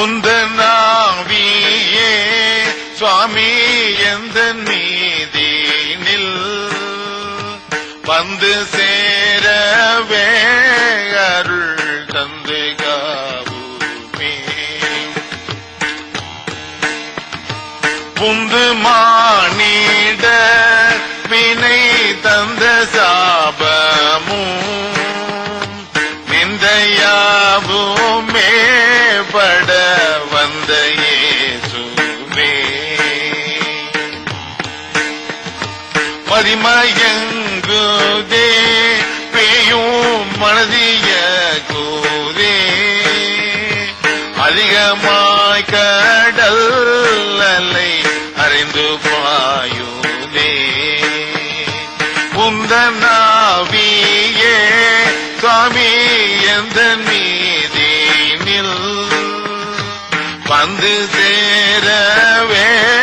உந்த நாவியே சுவாமி எந்த நீதினில் வந்து சேரவே அருள் தந்து காவுமே. புந்து மானிட வினை தந்த சாபமும் நிந்தையாவுமே பட மதிமயங்குதே பேயும் மனதிய கூதே. அதிகமாய் கடல் அலை அறிந்து பாயுதே. உந்தனாவியே சுவாமி எந்த மீதே நில். வந்து சேரவே